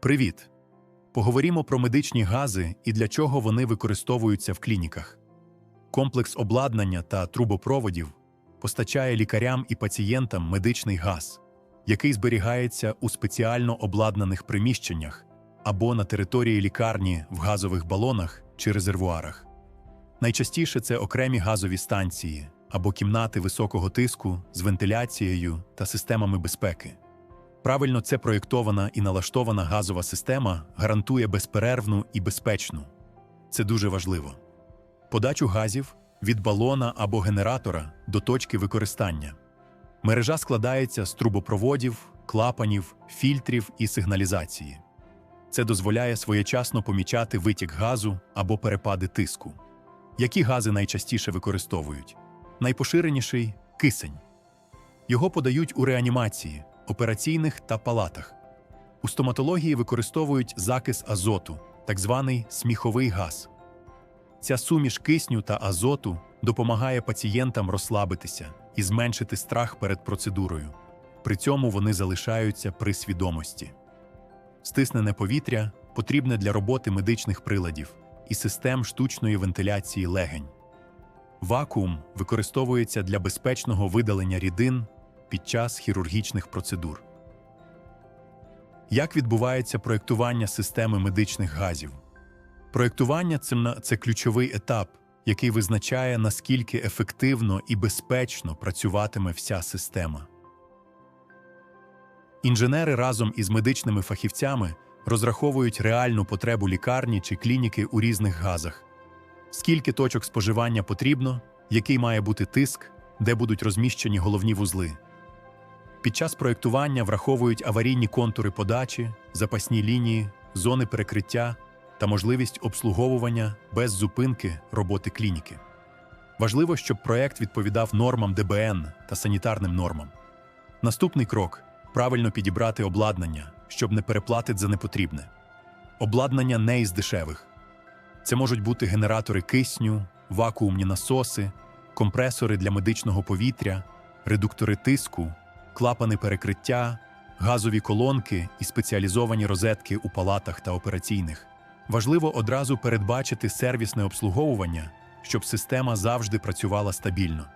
Привіт! Поговоримо про медичні гази і для чого вони використовуються в клініках. Комплекс обладнання та трубопроводів постачає лікарям і пацієнтам медичний газ, який зберігається у спеціально обладнаних приміщеннях або на території лікарні в газових балонах чи резервуарах. Найчастіше це окремі газові станції або кімнати високого тиску з вентиляцією та системами безпеки. Правильно це проєктована і налаштована газова система гарантує безперервну і безпечну. Це дуже важливо. Подачу газів від балона або генератора до точки використання. Мережа складається з трубопроводів, клапанів, фільтрів і сигналізації. Це дозволяє своєчасно помічати витік газу або перепади тиску. Які гази найчастіше використовують? Найпоширеніший кисень. Його подають у реанімації, операційних та палатах. У стоматології використовують закис азоту, так званий сміховий газ. Ця суміш кисню та азоту допомагає пацієнтам розслабитися і зменшити страх перед процедурою. При цьому вони залишаються при свідомості. Стиснене повітря потрібне для роботи медичних приладів і систем штучної вентиляції легень. Вакуум використовується для безпечного видалення рідин під час хірургічних процедур. Як відбувається проєктування системи медичних газів? Проєктування це, ключовий етап, який визначає, наскільки ефективно і безпечно працюватиме вся система. Інженери разом із медичними фахівцями розраховують реальну потребу лікарні чи клініки у різних газах, скільки точок споживання потрібно, який має бути тиск, де будуть розміщені головні вузли. Під час проєктування враховують аварійні контури подачі, запасні лінії, зони перекриття та можливість обслуговування без зупинки роботи клініки. Важливо, щоб проєкт відповідав нормам ДБН та санітарним нормам. Наступний крок правильно підібрати обладнання, щоб не переплатити за непотрібне. Обладнання не із дешевих. Це можуть бути генератори кисню, вакуумні насоси, компресори для медичного повітря, редуктори тиску, клапани перекриття, газові колонки і спеціалізовані розетки у палатах та операційних. Важливо одразу передбачити сервісне обслуговування, щоб система завжди працювала стабільно.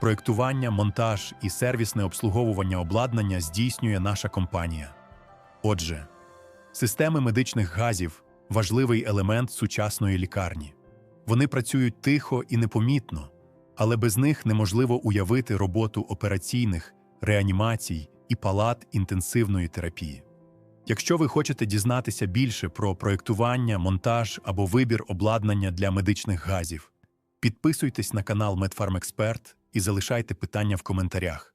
Проєктування, монтаж і сервісне обслуговування обладнання здійснює наша компанія. Отже, системи медичних газів важливий елемент сучасної лікарні. Вони працюють тихо і непомітно, але без них неможливо уявити роботу операційних, реанімацій і палат інтенсивної терапії. Якщо ви хочете дізнатися більше про проєктування, монтаж або вибір обладнання для медичних газів, підписуйтесь на канал Медфармексперт і залишайте питання в коментарях.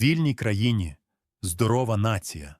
Вільній країні здорова нація.